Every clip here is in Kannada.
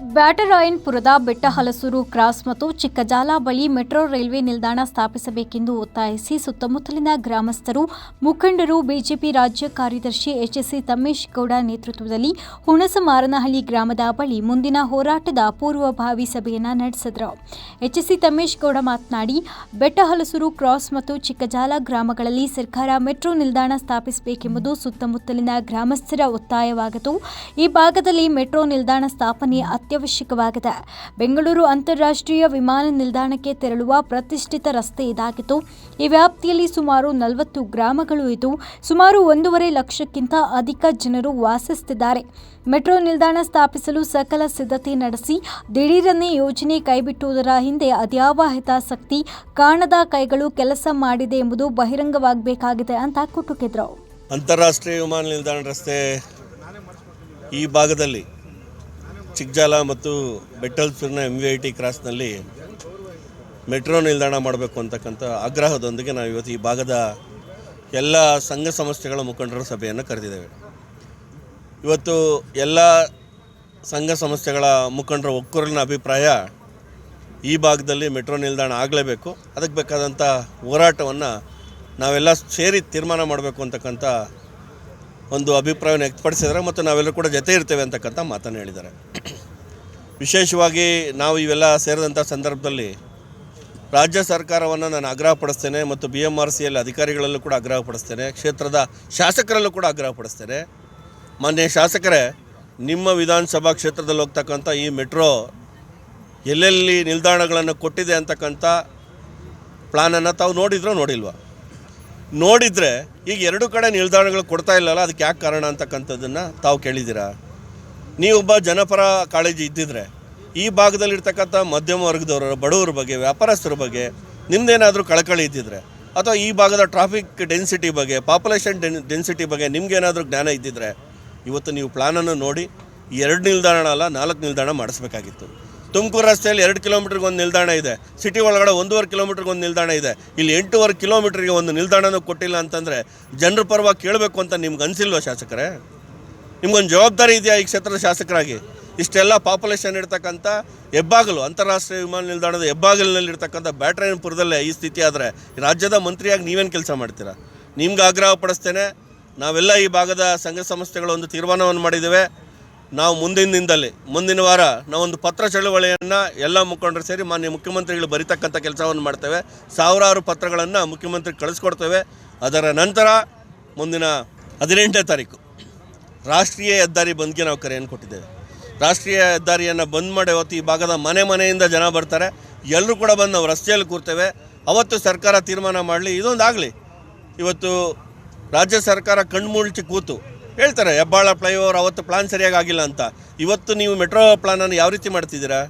ಬ್ಯಾಟರಾಯನ್ಪುರದ ಬೆಟ್ಟಹಲಸೂರು ಕ್ರಾಸ್ ಮತ್ತು ಚಿಕ್ಕಜಾಲ ಬಳಿ ಮೆಟ್ರೋ ರೈಲ್ವೆ ನಿಲ್ದಾಣ ಸ್ಥಾಪಿಸಬೇಕೆಂದು ಒತ್ತಾಯಿಸಿ ಸುತ್ತಮುತ್ತಲಿನ ಗ್ರಾಮಸ್ಥರು ಮುಖಂಡರು, ಬಿಜೆಪಿ ರಾಜ್ಯ ಕಾರ್ಯದರ್ಶಿ ಎಚ್ಎಸ್ಸಿ ತಮ್ಮೇಶ್ ಗೌಡ ನೇತೃತ್ವದಲ್ಲಿ ಹುಣಸಮಾರನಹಳ್ಳಿ ಗ್ರಾಮದ ಬಳಿ ಮುಂದಿನ ಹೋರಾಟದ ಪೂರ್ವಭಾವಿ ಸಭೆಯನ್ನು ನಡೆಸಿದರು. ಎಚ್ಎಸ್ಸಿ ತಮ್ಮೇಶ್ ಗೌಡ ಮಾತನಾಡಿ, ಬೆಟ್ಟಹಲಸೂರು ಕ್ರಾಸ್ ಮತ್ತು ಚಿಕ್ಕಜಾಲ ಗ್ರಾಮಗಳಲ್ಲಿ ಸರ್ಕಾರ ಮೆಟ್ರೋ ನಿಲ್ದಾಣ ಸ್ಥಾಪಿಸಬೇಕೆಂಬುದು ಸುತ್ತಮುತ್ತಲಿನ ಗ್ರಾಮಸ್ಥರ ಒತ್ತಾಯವಾಗದು. ಈ ಭಾಗದಲ್ಲಿ ಮೆಟ್ರೋ ನಿಲ್ದಾಣ ಸ್ಥಾಪನೆ ಅತ್ಯವಶ್ಯಕವಾಗಿದೆ. ಬೆಂಗಳೂರು ಅಂತಾರಾಷ್ಟ್ರೀಯ ವಿಮಾನ ನಿಲ್ದಾಣಕ್ಕೆ ತೆರಳುವ ಪ್ರತಿಷ್ಠಿತ ರಸ್ತೆ ಇದಾಗಿತ್ತು ಈ ವ್ಯಾಪ್ತಿಯಲ್ಲಿ ಸುಮಾರು ನಲವತ್ತು ಗ್ರಾಮಗಳು ಇದ್ದು, ಸುಮಾರು ಒಂದೂವರೆ ಲಕ್ಷಕ್ಕಿಂತ ಅಧಿಕ ಜನರು ವಾಸಿಸುತ್ತಿದ್ದಾರೆ. ಮೆಟ್ರೋ ನಿಲ್ದಾಣ ಸ್ಥಾಪಿಸಲು ಸಕಲ ಸಿದ್ಧತೆ ನಡೆಸಿ ದಿಢೀರನ್ನೇ ಯೋಜನೆ ಕೈಬಿಟ್ಟುವುದರ ಹಿಂದೆ ಅದ್ಯಾವ ಹಿತಾಸಕ್ತಿ ಕಾಣದ ಕೈಗಳು ಕೆಲಸ ಮಾಡಿದೆ ಎಂಬುದು ಬಹಿರಂಗವಾಗಬೇಕಾಗಿದೆ ಅಂತ ಕುಟುಕಿದ್ರು. ಅಂತಾರಾಷ್ಟ್ರೀಯ ವಿಮಾನ ನಿಲ್ದಾಣ ರಸ್ತೆ ಈ ಭಾಗದಲ್ಲಿ ಚಿಕ್ಕಜಾಲ ಮತ್ತು ಬೆಟ್ಟಲ್ಸೂರಿನ ಎಂ ವಿ ಐ ಟಿ ಕ್ರಾಸ್ನಲ್ಲಿ ಮೆಟ್ರೋ ನಿಲ್ದಾಣ ಮಾಡಬೇಕು ಅಂತಕ್ಕಂಥ ಆಗ್ರಹದೊಂದಿಗೆ ನಾವು ಇವತ್ತು ಈ ಭಾಗದ ಎಲ್ಲ ಸಂಘ ಸಂಸ್ಥೆಗಳ ಮುಖಂಡರ ಸಭೆಯನ್ನು ಕರೆದಿದ್ದೇವೆ. ಇವತ್ತು ಎಲ್ಲ ಸಂಘ ಸಂಸ್ಥೆಗಳ ಮುಖಂಡರ ಒಕ್ಕೂರಿನ ಅಭಿಪ್ರಾಯ ಈ ಭಾಗದಲ್ಲಿ ಮೆಟ್ರೋ ನಿಲ್ದಾಣ ಆಗಲೇಬೇಕು. ಅದಕ್ಕೆ ಬೇಕಾದಂಥ ಹೋರಾಟವನ್ನು ನಾವೆಲ್ಲ ಸೇರಿ ತೀರ್ಮಾನ ಮಾಡಬೇಕು ಅಂತಕ್ಕಂಥ ಒಂದು ಅಭಿಪ್ರಾಯವನ್ನು ವ್ಯಕ್ತಪಡಿಸಿದ್ದಾರೆ ಮತ್ತು ನಾವೆಲ್ಲರೂ ಕೂಡ ಜೊತೆ ಇರ್ತೇವೆ ಅಂತಕ್ಕಂಥ ಮಾತನ್ನು ಹೇಳಿದ್ದಾರೆ. ವಿಶೇಷವಾಗಿ ನಾವು ಇವೆಲ್ಲ ಸೇರಿದಂಥ ಸಂದರ್ಭದಲ್ಲಿ ರಾಜ್ಯ ಸರ್ಕಾರವನ್ನು ನಾನು ಆಗ್ರಹಪಡಿಸ್ತೇನೆ ಮತ್ತು ಬಿ ಎಂ ಆರ್ ಸಿಯಲ್ಲಿ ಅಧಿಕಾರಿಗಳಲ್ಲೂ ಕೂಡ ಆಗ್ರಹಪಡಿಸ್ತೇನೆ, ಕ್ಷೇತ್ರದ ಶಾಸಕರಲ್ಲೂ ಕೂಡ ಆಗ್ರಹಪಡಿಸ್ತೇನೆ. ಮಾನ್ಯ ಶಾಸಕರೇ, ನಿಮ್ಮ ವಿಧಾನಸಭಾ ಕ್ಷೇತ್ರದಲ್ಲಿ ಹೋಗ್ತಕ್ಕಂಥ ಈ ಮೆಟ್ರೋ ಎಲ್ಲೆಲ್ಲಿ ನಿಲ್ದಾಣಗಳನ್ನು ಕೊಟ್ಟಿದೆ ಅಂತಕ್ಕಂಥ ಪ್ಲಾನನ್ನು ತಾವು ನೋಡಿದ್ರೋ ನೋಡಿಲ್ವಾ? ನೋಡಿದರೆ ಈಗ ಎರಡು ಕಡೆ ನಿಲ್ದಾಣಗಳು ಕೊಡ್ತಾ ಇಲ್ಲಲ್ಲ, ಅದಕ್ಕೆ ಯಾಕೆ ಕಾರಣ ಅಂತಕ್ಕಂಥದ್ದನ್ನು ತಾವು ಕೇಳಿದ್ದೀರಾ? ನೀವೊಬ್ಬ ಜನಪರ ಕಾಳಜಿ ಇದ್ದಿದ್ರೆ, ಈ ಭಾಗದಲ್ಲಿರ್ತಕ್ಕಂಥ ಮಧ್ಯಮ ವರ್ಗದವರ, ಬಡವರ ಬಗ್ಗೆ, ವ್ಯಾಪಾರಸ್ಥರ ಬಗ್ಗೆ ನಿಮ್ದೇನಾದರೂ ಕಳಕಳಿ ಇದ್ದಿದ್ರೆ, ಅಥವಾ ಈ ಭಾಗದ ಟ್ರಾಫಿಕ್ ಡೆನ್ಸಿಟಿ ಬಗ್ಗೆ ಪಾಪ್ಯುಲೇಷನ್ ಡೆನ್ ಡೆನ್ಸಿಟಿ ಬಗ್ಗೆ ನಿಮ್ಗೇನಾದರೂ ಜ್ಞಾನ ಇದ್ದಿದ್ರೆ, ಇವತ್ತು ನೀವು ಪ್ಲಾನನ್ನು ನೋಡಿ, ಎರಡು ನಿಲ್ದಾಣ ಅಲ್ಲ, ನಾಲ್ಕು ನಿಲ್ದಾಣ ಮಾಡಿಸ್ಬೇಕಾಗಿತ್ತು. ತುಮಕೂರು ರಸ್ತೆಯಲ್ಲಿ ಎರಡು ಕಿಲೋಮೀಟ್ರಿಗೆ ಒಂದು ನಿಲ್ದಾಣ ಇದೆ. ಸಿಟಿ ಒಳಗಡೆ ಒಂದೂವರೆ ಕಿಲೋಮೀಟ್ರಿಗೆ ಒಂದು ನಿಲ್ದಾಣ ಇದೆ. ಇಲ್ಲಿ ಎಂಟೂವರೆ ಕಿಲೋಮೀಟ್ರಿಗೆ ಒಂದು ನಿಲ್ದಾಣನೂ ಕೊಟ್ಟಿಲ್ಲ ಅಂತಂದರೆ ಜನರ ಪರವಾಗಿ ಕೇಳಬೇಕು ಅಂತ ನಿಮ್ಗೆ ಅನಿಸಿಲ್ವ ಶಾಸಕರೇ? ನಿಮ್ಗೊಂದು ಜವಾಬ್ದಾರಿ ಇದೆಯಾ ಈ ಕ್ಷೇತ್ರದ ಶಾಸಕರಾಗಿ? ಇಷ್ಟೆಲ್ಲ ಪಾಪ್ಯುಲೇಷನ್ ಇರ್ತಕ್ಕಂಥ ಹೆಬ್ಬಾಗಲು, ಅಂತಾರಾಷ್ಟ್ರೀಯ ವಿಮಾನ ನಿಲ್ದಾಣದ ಹೆಬ್ಬಾಗಲಿನಲ್ಲಿರ್ತಕ್ಕಂಥ ಬ್ಯಾಟ್ರಾಯನ್ಪುರದಲ್ಲೇ ಈ ಸ್ಥಿತಿ ಆದರೆ ರಾಜ್ಯದ ಮಂತ್ರಿಯಾಗಿ ನೀವೇನು ಕೆಲಸ ಮಾಡ್ತೀರಾ? ನಿಮ್ಗೆ ಆಗ್ರಹ ಪಡಿಸ್ತೇನೆ. ನಾವೆಲ್ಲ ಈ ಭಾಗದ ಸಂಘ ಸಂಸ್ಥೆಗಳು ಒಂದು ತೀರ್ಮಾನವನ್ನು ಮಾಡಿದ್ದೇವೆ. ನಾವು ಮುಂದಿನ ದಿನದಲ್ಲಿ ಮುಂದಿನ ವಾರ ನಾವೊಂದು ಪತ್ರ ಚಳುವಳಿಯನ್ನು ಎಲ್ಲ ಮುಖಂಡರು ಸೇರಿ ಮಾನ್ಯ ಮುಖ್ಯಮಂತ್ರಿಗಳು ಬರೀತಕ್ಕಂಥ ಕೆಲಸವನ್ನು ಮಾಡ್ತೇವೆ. ಸಾವಿರಾರು ಪತ್ರಗಳನ್ನು ಮುಖ್ಯಮಂತ್ರಿ ಕಳಿಸ್ಕೊಡ್ತೇವೆ. ಅದರ ನಂತರ ಮುಂದಿನ ಹದಿನೆಂಟನೇ ತಾರೀಕು ರಾಷ್ಟ್ರೀಯ ಹೆದ್ದಾರಿ ಬಂದ್ಗೆ ನಾವು ಕರೆಯನ್ನು ಕೊಟ್ಟಿದ್ದೇವೆ. ರಾಷ್ಟ್ರೀಯ ಹೆದ್ದಾರಿಯನ್ನು ಬಂದ್ ಮಾಡಿ ಅವತ್ತು ಈ ಭಾಗದ ಮನೆ ಮನೆಯಿಂದ ಜನ ಬರ್ತಾರೆ. ಎಲ್ಲರೂ ಕೂಡ ಬಂದು ನಾವು ರಸ್ತೆಯಲ್ಲಿ ಕೂರ್ತೇವೆ. ಅವತ್ತು ಸರ್ಕಾರ ತೀರ್ಮಾನ ಮಾಡಲಿ ಇದೊಂದು ಆಗಲಿ ಇವತ್ತು ರಾಜ್ಯ ಸರ್ಕಾರ ಕಣ್ಮುಳ್ಚಿ ಕೂತು ಹೇಳ್ತಾರೆ, ಹೆಬ್ಬಾಳ ಫ್ಲೈಓವರ್ ಅವತ್ತು ಪ್ಲಾನ್ ಸರಿಯಾಗಿ ಆಗಿಲ್ಲ ಅಂತ. ಇವತ್ತು ನೀವು ಮೆಟ್ರೋ ಪ್ಲಾನನ್ನು ಯಾವ ರೀತಿ ಮಾಡ್ತಿದ್ದೀರಾ?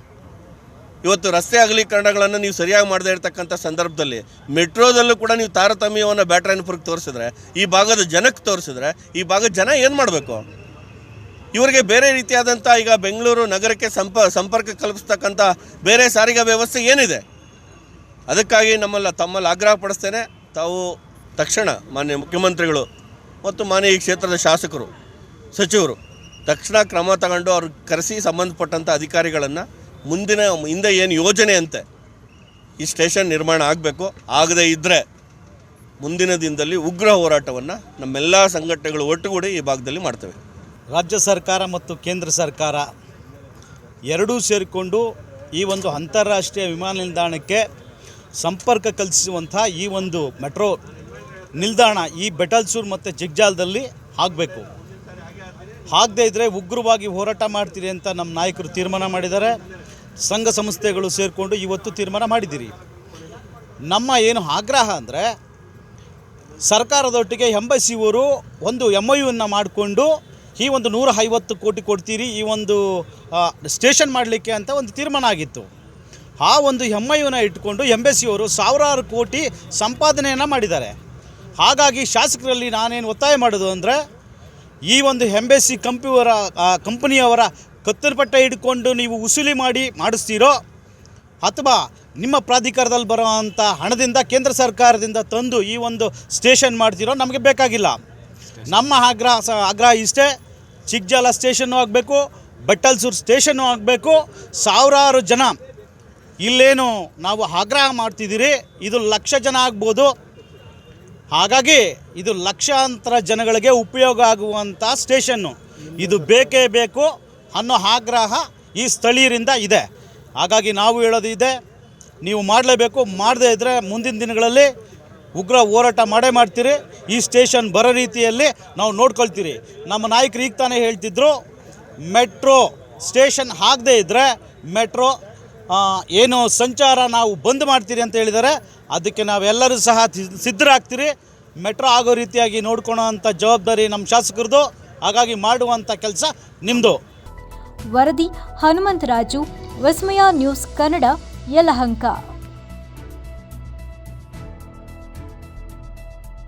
ಇವತ್ತು ರಸ್ತೆ ಅಗಲೀಕರಣಗಳನ್ನು ನೀವು ಸರಿಯಾಗಿ ಮಾಡದೇ ಇರತಕ್ಕಂಥ ಸಂದರ್ಭದಲ್ಲಿ ಮೆಟ್ರೋದಲ್ಲೂ ಕೂಡ ನೀವು ತಾರತಮ್ಯವನ್ನು ಬ್ಯಾಟ್ರಾಯನ್ಪುರಕ್ಕೆ ತೋರಿಸಿದ್ರೆ, ಈ ಭಾಗದ ಜನಕ್ಕೆ ತೋರಿಸಿದ್ರೆ, ಈ ಭಾಗದ ಜನ ಏನು ಮಾಡಬೇಕು? ಇವರಿಗೆ ಬೇರೆ ರೀತಿಯಾದಂಥ ಈಗ ಬೆಂಗಳೂರು ನಗರಕ್ಕೆ ಸಂಪ, ಸಂಪರ್ಕ ಕಲ್ಪಿಸ್ತಕ್ಕಂಥ ಬೇರೆ ಸಾರಿಗೆ ವ್ಯವಸ್ಥೆ ಏನಿದೆ? ಅದಕ್ಕಾಗಿ ನಮ್ಮಲ್ಲ, ತಮ್ಮಲ್ಲಿ ಆಗ್ರಹ ಪಡಿಸ್ತೇನೆ. ತಾವು ತಕ್ಷಣ ಮಾನ್ಯ ಮುಖ್ಯಮಂತ್ರಿಗಳು ಮತ್ತು ಮಾನ್ಯ ಈ ಕ್ಷೇತ್ರದ ಶಾಸಕರು, ಸಚಿವರು ತಕ್ಷಣ ಕ್ರಮ ತಗೊಂಡು ಅವ್ರಿಗೆ ಕರೆಸಿ ಸಂಬಂಧಪಟ್ಟಂಥ ಅಧಿಕಾರಿಗಳನ್ನು ಮುಂದಿನ, ಹಿಂದೆ ಏನು ಯೋಜನೆ ಅಂತೆ ಈ ಸ್ಟೇಷನ್ ನಿರ್ಮಾಣ ಆಗಬೇಕು. ಆಗದೇ ಇದ್ದರೆ ಮುಂದಿನ ದಿನದಲ್ಲಿ ಉಗ್ರ ಹೋರಾಟವನ್ನು ನಮ್ಮೆಲ್ಲ ಸಂಘಟನೆಗಳು ಒಟ್ಟುಗೂಡಿ ಈ ಭಾಗದಲ್ಲಿ ಮಾಡ್ತೇವೆ. ರಾಜ್ಯ ಸರ್ಕಾರ ಮತ್ತು ಕೇಂದ್ರ ಸರ್ಕಾರ ಎರಡೂ ಸೇರಿಕೊಂಡು ಈ ಒಂದು ಅಂತಾರಾಷ್ಟ್ರೀಯ ವಿಮಾನ ನಿಲ್ದಾಣಕ್ಕೆ ಸಂಪರ್ಕ ಕಲ್ಪಿಸುವಂಥ ಈ ಒಂದು ಮೆಟ್ರೋ ನಿಲ್ದಾಣ ಈ ಬೆಟಲ್ಸೂರು ಮತ್ತು ಜಿಗ್ಜಾಲದಲ್ಲಿ ಆಗಬೇಕು ಆಗದೇ ಇದ್ದರೆ ಉಗ್ರವಾಗಿ ಹೋರಾಟ ಮಾಡ್ತೀರಿ ಅಂತ ನಮ್ಮ ನಾಯಕರು ತೀರ್ಮಾನ ಮಾಡಿದ್ದಾರೆ. ಸಂಘ ಸಂಸ್ಥೆಗಳು ಸೇರಿಕೊಂಡು ಇವತ್ತು ತೀರ್ಮಾನ ಮಾಡಿದ್ದೀರಿ. ನಮ್ಮ ಏನು ಆಗ್ರಹ ಅಂದರೆ ಸರ್ಕಾರದೊಟ್ಟಿಗೆ ಎಂಬಸಿಯವರು ಒಂದು ಎಂ ಐ ಯುವನ್ನು ಮಾಡಿಕೊಂಡು ಈ ಒಂದು ನೂರ ಐವತ್ತು ಕೋಟಿ ಕೊಡ್ತೀರಿ, ಈ ಒಂದು ಸ್ಟೇಷನ್ ಮಾಡಲಿಕ್ಕೆ ಅಂತ ಒಂದು ತೀರ್ಮಾನ ಆಗಿತ್ತು. ಆ ಒಂದು ಎಂ ಇಟ್ಕೊಂಡು ಎಂಬಸಿಯವರು ಸಾವಿರಾರು ಕೋಟಿ ಸಂಪಾದನೆಯನ್ನು ಮಾಡಿದ್ದಾರೆ. ಹಾಗಾಗಿ ಶಾಸಕರಲ್ಲಿ ನಾನೇನು ಒತ್ತಾಯ ಮಾಡೋದು ಅಂದರೆ, ಈ ಒಂದು ಎಂಬೆಸಿ ಕಂಪಿಯವರ ಕಂಪನಿಯವರ ಕತ್ತಲು ಪಟ್ಟ ಹಿಡ್ಕೊಂಡು ನೀವು ಉಸುಲಿ ಮಾಡಿ ಮಾಡಿಸ್ತೀರೋ, ಅಥವಾ ನಿಮ್ಮ ಪ್ರಾಧಿಕಾರದಲ್ಲಿ ಬರುವಂಥ ಹಣದಿಂದ ಕೇಂದ್ರ ಸರ್ಕಾರದಿಂದ ತಂದು ಈ ಒಂದು ಸ್ಟೇಷನ್ ಮಾಡ್ತಿರೋ ನಮಗೆ ಬೇಕಾಗಿಲ್ಲ. ನಮ್ಮ ಆಗ್ರಹ, ಸ, ಆಗ್ರಹ ಇಷ್ಟೇ. ಚಿಕ್ಕಜಾಲ ಸ್ಟೇಷನ್ನು ಆಗಬೇಕು, ಬೆಟ್ಟಲ್ಸೂರು ಸ್ಟೇಷನ್ನು ಆಗಬೇಕು, ಸಾವಿರಾರು ಜನ. ಇಲ್ಲೇನು ನಾವು ಆಗ್ರಹ ಮಾಡ್ತಿದ್ದೀರಿ, ಇದು ಲಕ್ಷ ಜನ ಆಗ್ಬೋದು. ಹಾಗಾಗಿ ಇದು ಲಕ್ಷಾಂತರ ಜನಗಳಿಗೆ ಉಪಯೋಗ ಆಗುವಂಥ ಸ್ಟೇಷನ್ನು ಇದು ಬೇಕೇ ಬೇಕು ಅನ್ನೋ ಆಗ್ರಹ ಈ ಸ್ಥಳೀಯರಿಂದ ಇದೆ. ಹಾಗಾಗಿ ನಾವು ಹೇಳೋದು ಇದೆ, ನೀವು ಮಾಡಲೇಬೇಕು. ಮಾಡದೇ ಇದ್ದರೆ ಮುಂದಿನ ದಿನಗಳಲ್ಲಿ ಉಗ್ರ ಹೋರಾಟ ಮಾಡೇ ಮಾಡ್ತೀರಿ. ಈ ಸ್ಟೇಷನ್ ಬರೋ ರೀತಿಯಲ್ಲಿ ನಾವು ನೋಡ್ಕೊಳ್ತೀರಿ. ನಮ್ಮ ನಾಯಕರು ಈಗ ತಾನೇ ಹೇಳ್ತಿದ್ರು, ಮೆಟ್ರೋ ಸ್ಟೇಷನ್ ಆಗದೇ ಇದ್ದರೆ ಮೆಟ್ರೋ ಏನು ಸಂಚಾರ ನಾವು ಬಂದ್ ಮಾಡ್ತೀರಿ ಅಂತ ಹೇಳಿದ್ದಾರೆ. ಅದಕ್ಕೆ ನಾವೆಲ್ಲರೂ ಸಹ ಸಿದ್ಧರಾಗ್ತೀರಿ. ಮೆಟ್ರೋ ಆಗೋ ರೀತಿಯಾಗಿ ನೋಡ್ಕೊಳೋ ಅಂಥ ಜವಾಬ್ದಾರಿ ನಮ್ಮ ಶಾಸಕರದು. ಹಾಗಾಗಿ ಮಾಡುವಂಥ ಕೆಲಸ ನಿಮ್ಮದು ವರದಿ ಹನುಮಂತರಾಜು ವಿಸ್ಮಯ ನ್ಯೂಸ್ ಕನ್ನಡ, ಯಲಹಂಕ.